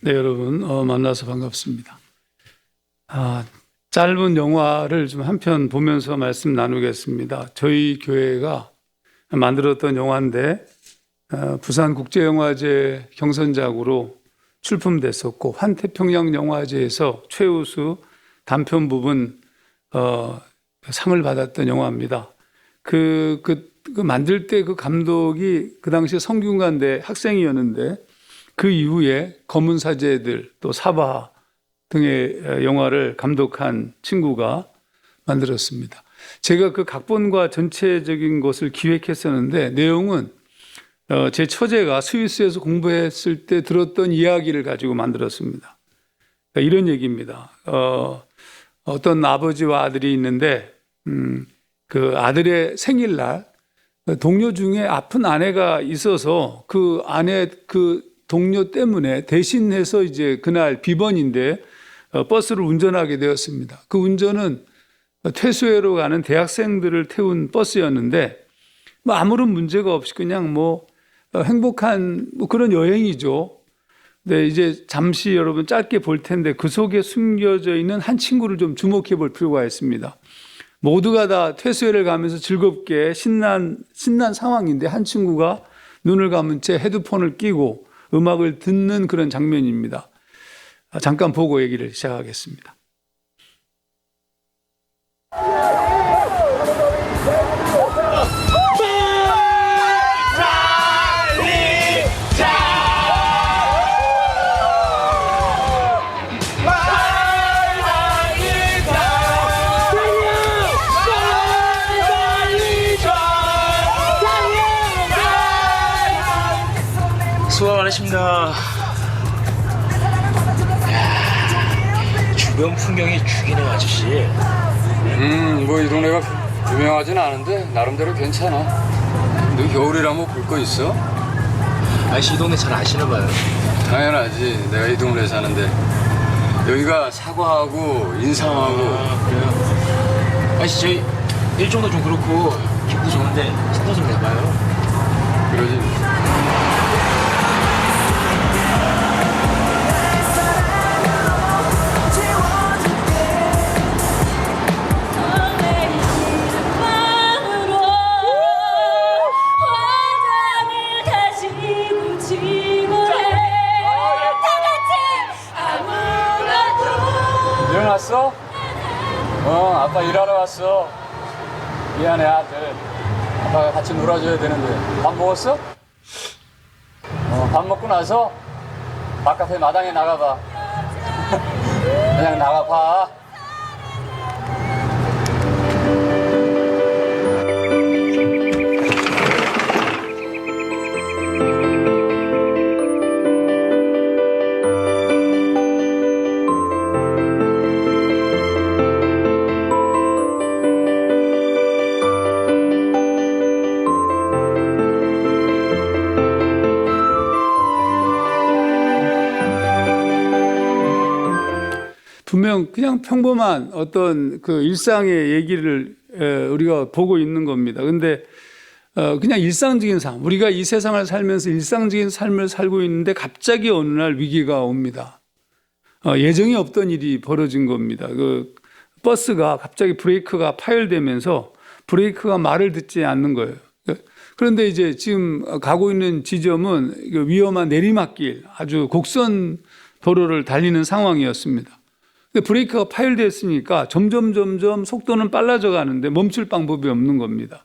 네, 여러분 어, 만나서 반갑습니다. 아, 짧은 영화를 좀 한 편 보면서 말씀 나누겠습니다. 저희 교회가 만들었던 영화인데 어, 부산 국제영화제 경선작으로 출품됐었고 환태평양 영화제에서 최우수 단편 부분 어, 상을 받았던 영화입니다. 그, 그, 그 만들 때 그 감독이 그 당시에 성균관대 학생이었는데 그 이후에 검은 사제들 또 사바 등의 영화를 감독한 친구가 만들었습니다. 제가 그 각본과 전체적인 것을 기획했었는데 내용은 어, 제 처제가 스위스에서 공부했을 때 들었던 이야기를 가지고 만들었습니다. 그러니까 이런 얘기입니다. 어, 어떤 아버지와 아들이 있는데 음, 그 아들의 생일날 동료 중에 아픈 아내가 있어서 그 아내 그 동료 때문에 대신해서 이제 그날 비번인데 어, 버스를 운전하게 되었습니다. 그 운전은 퇴소회로 가는 대학생들을 태운 버스였는데 뭐 아무런 문제가 없이 그냥 뭐 어, 행복한 뭐 그런 여행이죠. 네, 이제 잠시 여러분 짧게 볼 텐데 그 속에 숨겨져 있는 한 친구를 좀 주목해 볼 필요가 있습니다. 모두가 다 퇴소회를 가면서 즐겁게 신난 신난 상황인데 한 친구가 눈을 감은 채 헤드폰을 끼고 음악을 듣는 그런 장면입니다. 아, 잠깐 보고 얘기를 시작하겠습니다. 주변 풍경이 죽이네요, 아저씨. 음, 뭐이 동네가 유명하진 않은데 나름대로 괜찮아. 너 겨울이라면 볼 거 있어? 아저씨 이 동네 잘 아시나 봐요. 당연하지. 내가 이 동네에 사는데 여기가 사과하고 인삼하고 아, 그래요? 아저씨 저희 일정도 좀 그렇고 기분도 좋은데 신도 좀 내봐요. 그러지. 먹었어? 어, 밥 먹고 나서 바깥에 마당에 나가봐. 그냥 나가봐. 그냥 평범한 어떤 그 일상의 얘기를 에, 우리가 보고 있는 겁니다. 근데 어, 그냥 일상적인 삶, 우리가 이 세상을 살면서 일상적인 삶을 살고 있는데 갑자기 어느 날 위기가 옵니다. 어, 예정이 없던 일이 벌어진 겁니다. 그 버스가 갑자기 브레이크가 파열되면서 브레이크가 말을 듣지 않는 거예요. 그런데 이제 지금 가고 있는 지점은 그 위험한 내리막길, 아주 곡선 도로를 달리는 상황이었습니다. 근데 브레이크가 파열됐으니까 점점 점점 속도는 빨라져 가는데 멈출 방법이 없는 겁니다.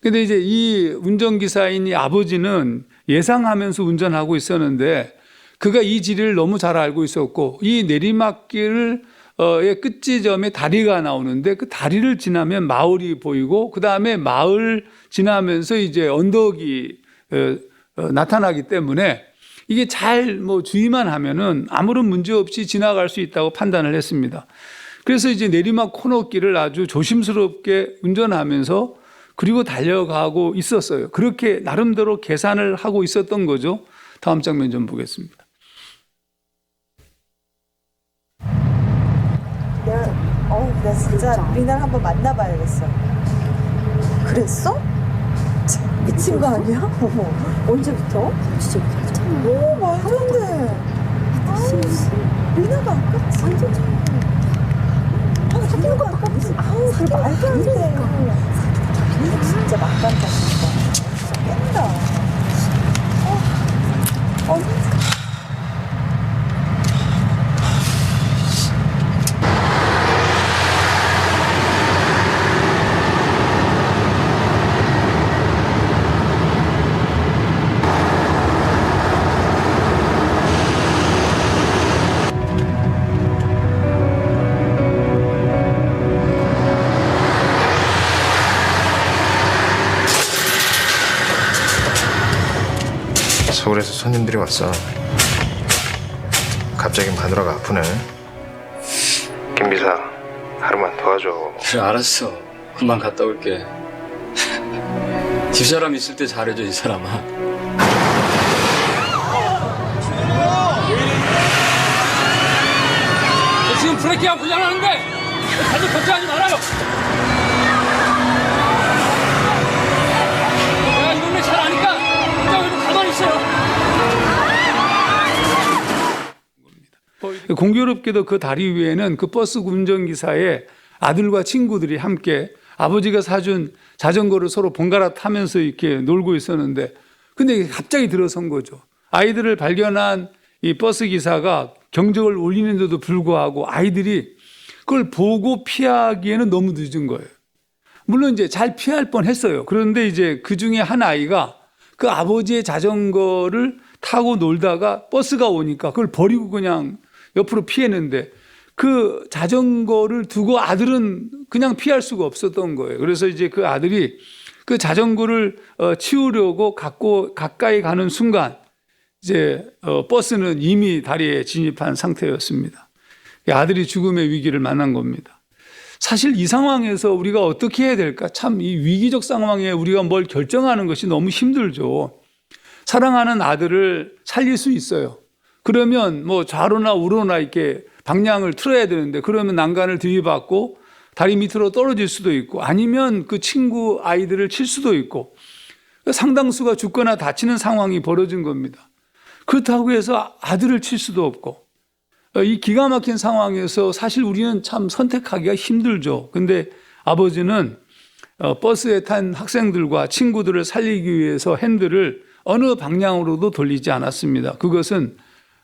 근데 이제 이 운전기사인 이 아버지는 예상하면서 운전하고 있었는데 그가 이 지리를 너무 잘 알고 있었고 이 내리막길의 끝지점에 다리가 나오는데 그 다리를 지나면 마을이 보이고 그 다음에 마을 지나면서 이제 언덕이 어, 어, 나타나기 때문에 이게 잘 뭐 주의만 하면은 아무런 문제 없이 지나갈 수 있다고 판단을 했습니다. 그래서 이제 내리막 코너길을 아주 조심스럽게 운전하면서 그리고 달려가고 있었어요. 그렇게 나름대로 계산을 하고 있었던 거죠. 다음 장면 좀 보겠습니다. 내가 어, 나 진짜 리나를 한번 만나봐야겠어. 그랬어? 참, 미친 거 아니야? 어머, 언제부터? 진짜. 오, 말도 안 돼. 리나가 아깝지. 완전 아, 리나가 아깝지. 아우, 그 말도 안 돼. 리나 진짜 막간다, 진짜. 뺀다. 어, 어, 서울에서 손님들이 왔어. 갑자기 마누라가 아프네. 김비사, 하루만 도와줘. 그래 알았어 금방 갔다 올게 집사람 있을 때 잘해줘 이 사람아 지금 브레이크 안 고장나는데 다들 걱정하지 말아요 공교롭게도 그 다리 위에는 그 버스 운전기사의 아들과 친구들이 함께 아버지가 사준 자전거를 서로 번갈아 타면서 이렇게 놀고 있었는데 근데 갑자기 들어선 거죠. 아이들을 발견한 이 버스 기사가 경적을 울리는데도 불구하고 아이들이 그걸 보고 피하기에는 너무 늦은 거예요. 물론 이제 잘 피할 뻔 했어요. 그런데 이제 그 중에 한 아이가 그 아버지의 자전거를 타고 놀다가 버스가 오니까 그걸 버리고 그냥 옆으로 피했는데 그 자전거를 두고 아들은 그냥 피할 수가 없었던 거예요. 그래서 이제 그 아들이 그 자전거를 어, 치우려고 갖고 가까이 가는 순간 이제 어, 버스는 이미 다리에 진입한 상태였습니다. 이 아들이 죽음의 위기를 만난 겁니다. 사실 이 상황에서 우리가 어떻게 해야 될까? 참 이 위기적 상황에 우리가 뭘 결정하는 것이 너무 힘들죠. 사랑하는 아들을 살릴 수 있어요. 그러면 뭐 좌로나 우로나 이렇게 방향을 틀어야 되는데 그러면 난간을 들이받고 다리 밑으로 떨어질 수도 있고 아니면 그 친구 아이들을 칠 수도 있고 상당수가 죽거나 다치는 상황이 벌어진 겁니다. 그렇다고 해서 아들을 칠 수도 없고 이 기가 막힌 상황에서 사실 우리는 참 선택하기가 힘들죠. 근데 아버지는 어, 버스에 탄 학생들과 친구들을 살리기 위해서 핸들을 어느 방향으로도 돌리지 않았습니다. 그것은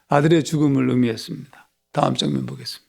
아들의 죽음을 의미했습니다. 다음 장면 보겠습니다.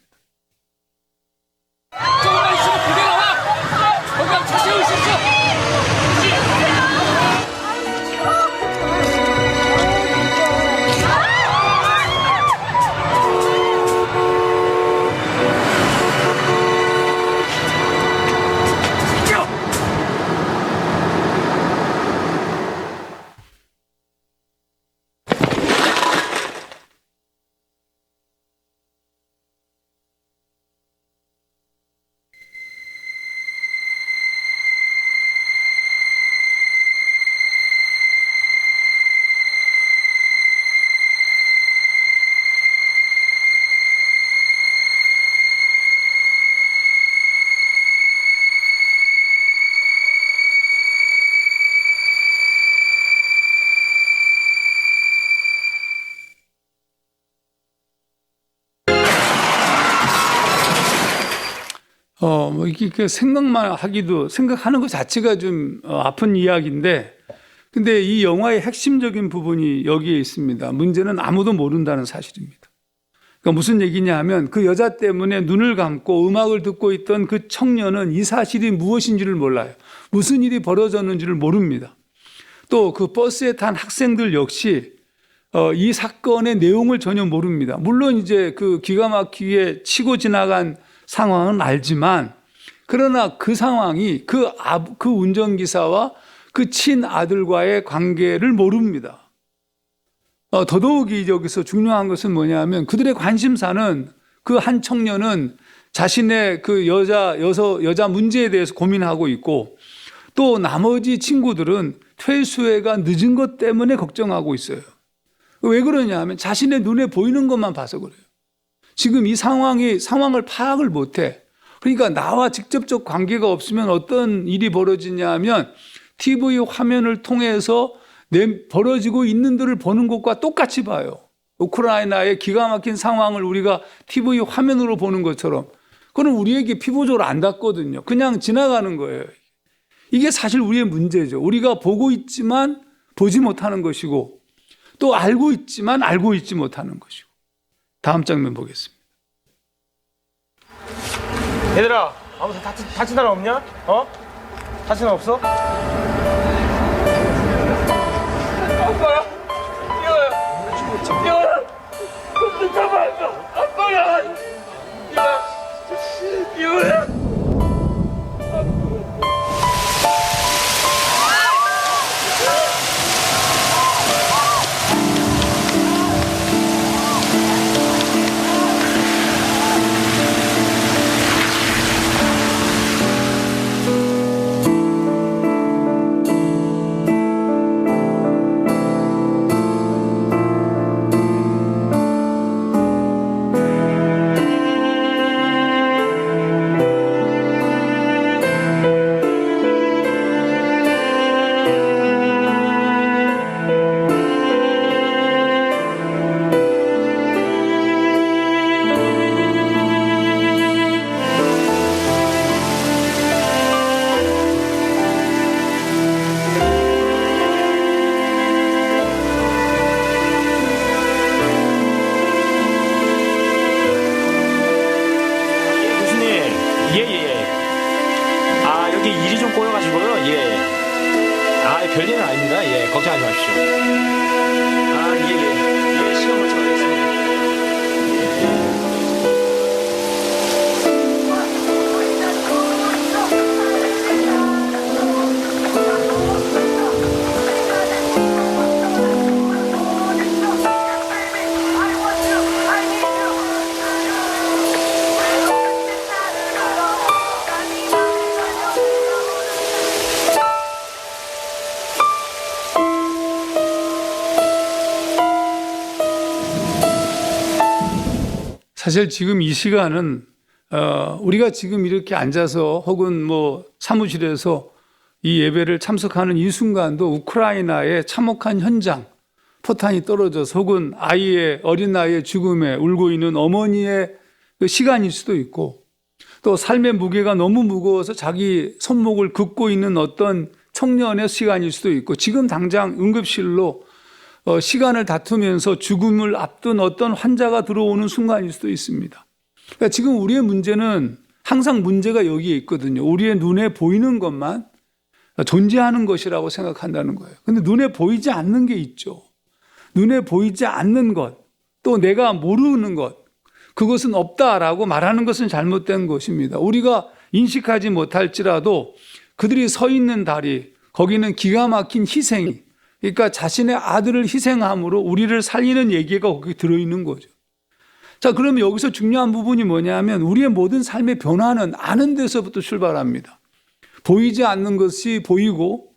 어, 뭐, 이렇게 그 생각만 하기도, 생각하는 것 자체가 좀 어, 아픈 이야기인데, 근데 이 영화의 핵심적인 부분이 여기에 있습니다. 문제는 아무도 모른다는 사실입니다. 그러니까 무슨 얘기냐 하면 그 여자 때문에 눈을 감고 음악을 듣고 있던 그 청년은 이 사실이 무엇인지를 몰라요. 무슨 일이 벌어졌는지를 모릅니다. 또 그 버스에 탄 학생들 역시 어, 이 사건의 내용을 전혀 모릅니다. 물론 이제 그 기가 막히게 치고 지나간 상황은 알지만 그러나 그 상황이 그, 아, 그 운전기사와 그 친아들과의 관계를 모릅니다. 어, 더더욱이 여기서 중요한 것은 뭐냐면 그들의 관심사는 그 한 청년은 자신의 그 여자, 여서, 여자 문제에 대해서 고민하고 있고 또 나머지 친구들은 퇴수회가 늦은 것 때문에 걱정하고 있어요. 왜 그러냐 하면 자신의 눈에 보이는 것만 봐서 그래요. 지금 이 상황이 상황을 파악을 못해. 그러니까 나와 직접적 관계가 없으면 어떤 일이 벌어지냐 하면 TV 화면을 통해서 내 벌어지고 있는 들을 보는 것과 똑같이 봐요. 우크라이나의 기가 막힌 상황을 우리가 TV 화면으로 보는 것처럼 그건 우리에게 피부적으로 안 닿거든요. 그냥 지나가는 거예요. 이게 사실 우리의 문제죠. 우리가 보고 있지만 보지 못하는 것이고 또 알고 있지만 알고 있지 못하는 것이고. 다음 장면 보겠습니다. 얘들아 아무 다치, 다친 사람 없냐? 어? 다친 사람 없어? 아빠야 뛰어요 뛰어요 잠깐만 아빠야 뛰어 뛰어요 사실 지금 이 시간은 어, 우리가 지금 이렇게 앉아서 혹은 뭐 사무실에서 이 예배를 참석하는 이 순간도 우크라이나의 참혹한 현장, 포탄이 떨어져서 혹은 아이의 어린 나이의 죽음에 울고 있는 어머니의 그 시간일 수도 있고 또 삶의 무게가 너무 무거워서 자기 손목을 긋고 있는 어떤 청년의 시간일 수도 있고 지금 당장 응급실로 어, 시간을 다투면서 죽음을 앞둔 어떤 환자가 들어오는 순간일 수도 있습니다. 그러니까 지금 우리의 문제는 항상 문제가 여기에 있거든요. 우리의 눈에 보이는 것만 존재하는 것이라고 생각한다는 거예요. 근데 눈에 보이지 않는 게 있죠. 눈에 보이지 않는 것, 또 내가 모르는 것, 그것은 없다라고 말하는 것은 잘못된 것입니다. 우리가 인식하지 못할지라도 그들이 서 있는 다리, 거기는 기가 막힌 희생이, 그러니까 자신의 아들을 희생함으로 우리를 살리는 얘기가 거기 들어있는 거죠. 자, 그러면 여기서 중요한 부분이 뭐냐면 우리의 모든 삶의 변화는 아는 데서부터 출발합니다. 보이지 않는 것이 보이고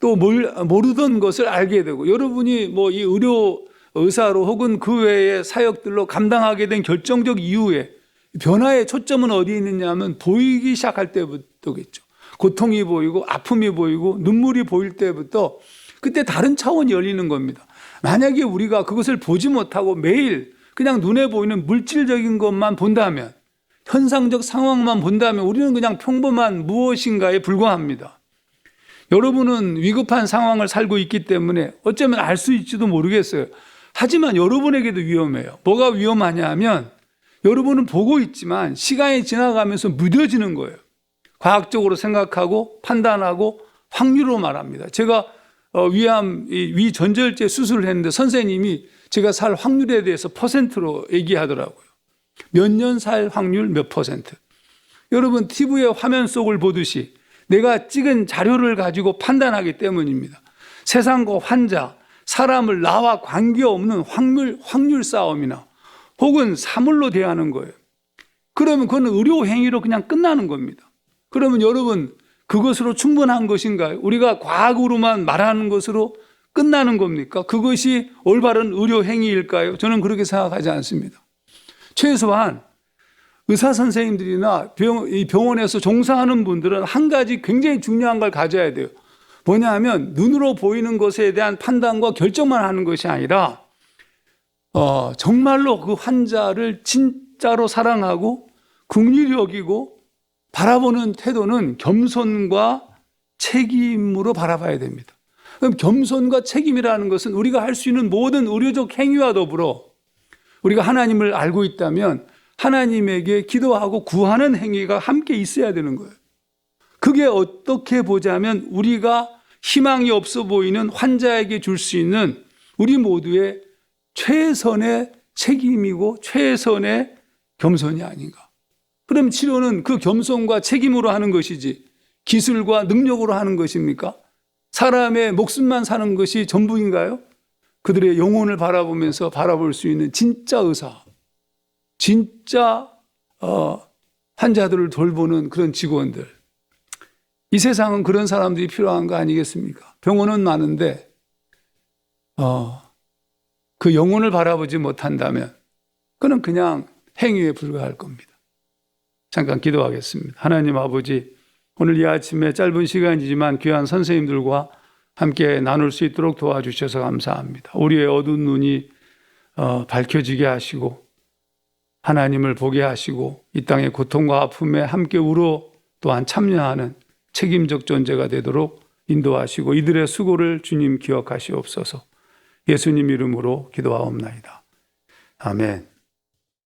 또 뭘, 모르던 것을 알게 되고 여러분이 뭐 이 의료 의사로 혹은 그 외의 사역들로 감당하게 된 결정적 이유에 변화의 초점은 어디에 있느냐 하면 보이기 시작할 때부터겠죠. 고통이 보이고 아픔이 보이고 눈물이 보일 때부터 그때 다른 차원이 열리는 겁니다. 만약에 우리가 그것을 보지 못하고 매일 그냥 눈에 보이는 물질적인 것만 본다면 현상적 상황만 본다면 우리는 그냥 평범한 무엇인가에 불과합니다. 여러분은 위급한 상황을 살고 있기 때문에 어쩌면 알 수 있지도 모르겠어요. 하지만 여러분에게도 위험해요. 뭐가 위험하냐 하면 여러분은 보고 있지만 시간이 지나가면서 무뎌지는 거예요. 과학적으로 생각하고 판단하고 확률로 말합니다. 제가 어, 위암, 이 위전절제 수술을 했는데 선생님이 제가 살 확률에 대해서 퍼센트로 얘기하더라고요. 몇 년 살 확률 몇 퍼센트. 여러분, TV의 화면 속을 보듯이 내가 찍은 자료를 가지고 판단하기 때문입니다. 세상과 환자, 사람을 나와 관계없는 확률, 확률 싸움이나 혹은 사물로 대하는 거예요. 그러면 그건 의료 행위로 그냥 끝나는 겁니다. 그러면 여러분, 그것으로 충분한 것인가요? 우리가 과학으로만 말하는 것으로 끝나는 겁니까? 그것이 올바른 의료 행위일까요? 저는 그렇게 생각하지 않습니다. 최소한 의사 선생님들이나 병, 이 병원에서 종사하는 분들은 한 가지 굉장히 중요한 걸 가져야 돼요. 뭐냐 하면 눈으로 보이는 것에 대한 판단과 결정만 하는 것이 아니라 어, 정말로 그 환자를 진짜로 사랑하고 국률이 여기고 바라보는 태도는 겸손과 책임으로 바라봐야 됩니다. 그럼 겸손과 책임이라는 것은 우리가 할 수 있는 모든 의료적 행위와 더불어 우리가 하나님을 알고 있다면 하나님에게 기도하고 구하는 행위가 함께 있어야 되는 거예요. 그게 어떻게 보자면 우리가 희망이 없어 보이는 환자에게 줄 수 있는 우리 모두의 최선의 책임이고 최선의 겸손이 아닌가. 그럼 치료는 그 겸손과 책임으로 하는 것이지 기술과 능력으로 하는 것입니까? 사람의 목숨만 사는 것이 전부인가요? 그들의 영혼을 바라보면서 바라볼 수 있는 진짜 의사, 진짜 어, 환자들을 돌보는 그런 직원들. 이 세상은 그런 사람들이 필요한 거 아니겠습니까? 병원은 많은데 어, 그 영혼을 바라보지 못한다면 그는 그냥 행위에 불과할 겁니다. 잠깐 기도하겠습니다. 하나님 아버지, 오늘 이 아침에 짧은 시간이지만 귀한 선생님들과 함께 나눌 수 있도록 도와주셔서 감사합니다. 우리의 어두운 눈이 어, 밝혀지게 하시고 하나님을 보게 하시고 이 땅의 고통과 아픔에 함께 울어 또한 참여하는 책임적 존재가 되도록 인도하시고 이들의 수고를 주님 기억하시옵소서. 예수님 이름으로 기도하옵나이다. 아멘.